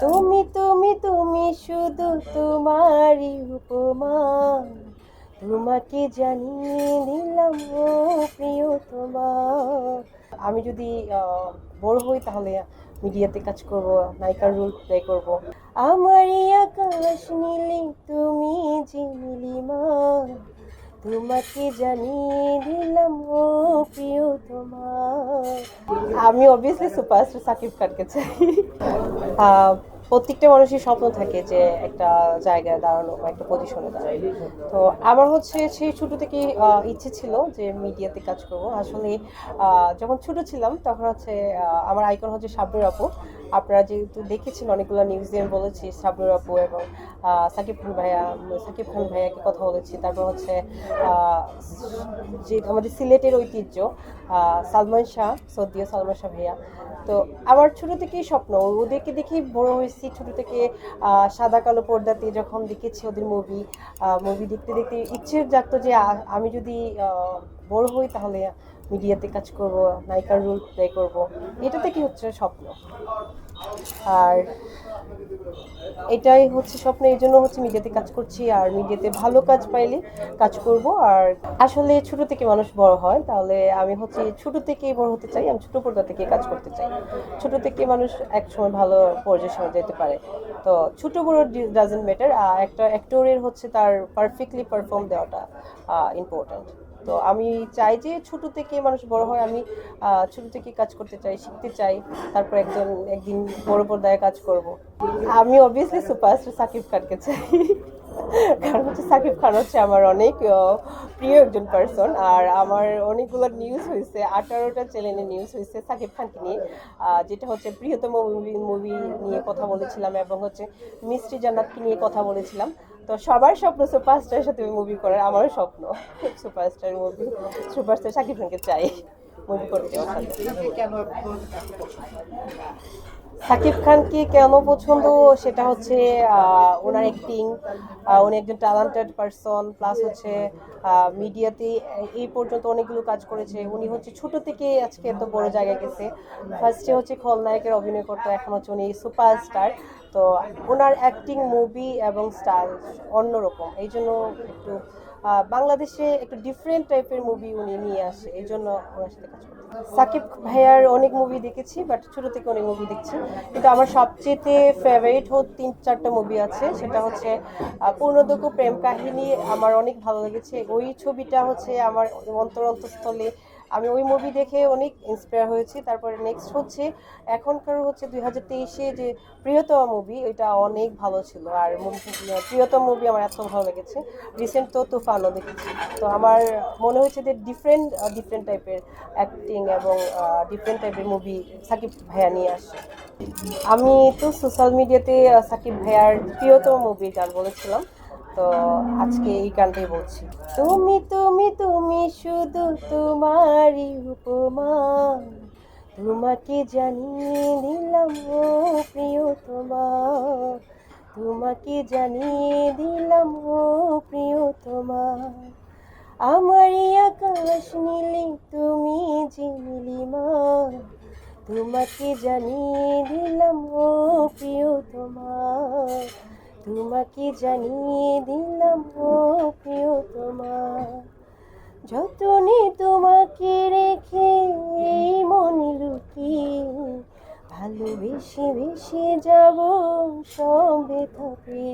তুমি তুমি তুমি শুধু তোমারই উপমা। তোমাকে জানিয়ে দিলাম প্রিয় তোমার। আমি যদি বড় হই তাহলে মিডিয়াতে কাজ করব, নায়িকার রোল প্লে করব। আমারই আকাশ নীলে তুমি যে নীলিমা। তোমাকে জানিয়ে দিলাম ও আমি অবভিয়াসলি সুপারস্টার সাকিব খানকে চাই। আহ, প্রত্যেকটা মানুষের স্বপ্ন থাকে যে একটা জায়গায় দাঁড়ানো বা একটা পজিশনে দাঁড়ানো। তো আমার হচ্ছে সেই ছোট থেকে ইচ্ছে ছিল যে মিডিয়াতে কাজ করব। আসলে যখন ছোট ছিলাম তখন হচ্ছে আমার আইকন হচ্ছে সাবনুর আপু। আপনারা যেহেতু দেখেছেন অনেকগুলো নিউজে আমি বলেছি সাবনুর আপু এবং সাকিব খান ভাইয়া, সাকিব খান ভাইয়াকে কথা বলেছি। তারপর হচ্ছে যে আমাদের সিলেটের ঐতিহ্য সালমান শাহ, সদ্য সালমান শাহ ভাইয়া। তো আমার ছোট থেকেই স্বপ্ন, ওদেরকে দেখেই বড় হয়েছি ছোট থেকে সাদা কালো পর্দাতে যখন দেখেছি ওদের মুভি মুভি দেখতে দেখতে ইচ্ছে জাগতো যে আমি যদি বড় হই তাহলে মিডিয়াতে কাজ করব, নায়িকার রোল প্লে করব। এটা থেকে হচ্ছে স্বপ্ন? আর এটাই হচ্ছে স্বপ্ন, এই জন্য হচ্ছে মিডিয়াতে কাজ করছি, আর মিডিয়াতে ভালো কাজ পাইলে কাজ করব। আর আসলে ছোট থেকে মানুষ বড় হয়, তাহলে আমি হচ্ছে ছোট থেকেই বড় হতে চাই, আমি ছোট পর্দা থেকে কাজ করতে চাই। ছোট থেকে মানুষ এক সময় ভালো পর্যায়ের সময় যেতে পারে। তো ছোট বড় ডাজেন্ট ম্যাটার একটা অ্যাক্টরের হচ্ছে তার পারফেক্টলি পারফর্ম দেওয়াটা ইম্পর্ট্যান্ট তো আমি চাই যে ছোট থেকে মানুষ বড় হয়, আমি ছোটো থেকে কাজ করতে চাই, শিখতে চাই, তারপর একজন, একদিন বড় পর্দায় কাজ করব। আমি অবভিয়াসলি সুপারস্টার সাকিব খানকে চাই। কারণ হচ্ছে সাকিব খান হচ্ছে আমার অনেক প্রিয় একজন পার্সন আর আমার অনেকগুলো নিউজ হয়েছে আঠারোটা চ্যানেলে নিউজ হয়েছে সাকিব খানকে নিয়ে। যেটা হচ্ছে প্রিয়তম মুভি মুভি নিয়ে কথা বলেছিলাম এবং হচ্ছে মিষ্টি জান্নাতকে নিয়ে কথা বলেছিলাম। তো সবার স্বপ্ন সুপারস্টারের সাথে মুভি করার আমারও স্বপ্ন। সুপারস্টার মুভি সুপারস্টার সাকিব খানকে চাই মুভি করতে। সাকিব খানকে কেন পছন্দ? সেটা হচ্ছে ওনার অ্যাক্টিং উনি একজন ট্যালেন্টেড পারসন প্লাস হচ্ছে মিডিয়াতে এই পর্যন্ত অনেকগুলো কাজ করেছে। উনি হচ্ছে ছোট থেকে আজকে এত বড় জায়গায় গেছে। ফার্স্টে হচ্ছে খলনায়কের অভিনয় করতো, এখন হচ্ছে উনি সুপারস্টার তো ওনার অ্যাক্টিং মুভি এবং স্টাইল অন্যরকম। এই জন্য একটু বাংলাদেশে একটু ডিফারেন্ট টাইপের মুভি উনি নিয়ে আসে, এই জন্য ওনার সাথে কাজ করি সাকিব ভাইয়ার অনেক মুভি দেখেছি বাট ছোটো থেকে অনেক মুভি দেখছি। কিন্তু আমার সবচেয়ে ফেভারিট হোক তিন চারটা মুভি আছে, সেটা হচ্ছে পূর্ণদকু প্রেম কাহিনী, আমার অনেক ভালো লেগেছে। ওই ছবিটা হচ্ছে আমার অন্তর অন্তঃস্থলে আমি ওই মুভি দেখে অনেক ইন্সপায়ার হয়েছি। তারপরে নেক্সট হচ্ছে, এখনকার হচ্ছে দুই হাজার তেইশে যে প্রিয়তম মুভি ওইটা অনেক ভালো ছিল। আর প্রিয়তম মুভি আমার এত ভালো লেগেছে। রিসেন্ট তো তুফানও দেখেছি। তো আমার মনে হয়েছে যে ডিফারেন্ট ডিফারেন্ট টাইপের অ্যাক্টিং এবং ডিফারেন্ট টাইপের মুভি সাকিব ভাইয়া নিয়ে আসে। আমি তো সোশ্যাল মিডিয়াতে সাকিব ভাইয়ার প্রিয়তম মুভি গান বলেছিলাম। তো আজকে এই গানটাই বলছি। তুমি তুমি তুমি শুধু তোমারই উপমা। তোমাকে জানিয়ে দিলাম ও প্রিয় তোমার তোমাকে জানিয়ে দিলাম ও প্রিয় তোমার আমারই আকাশ নীলে তুমি যে নীলিমা। তোমাকে জানিয়ে দিলাম ও প্রিয় তোমার তোমাকে জানিয়ে দিলাম প্রিয় তোমার। যতনে তোমাকে রেখে এই মনে লুকিয়ে ভালোবেসে ভেসে যাব সবে থাকে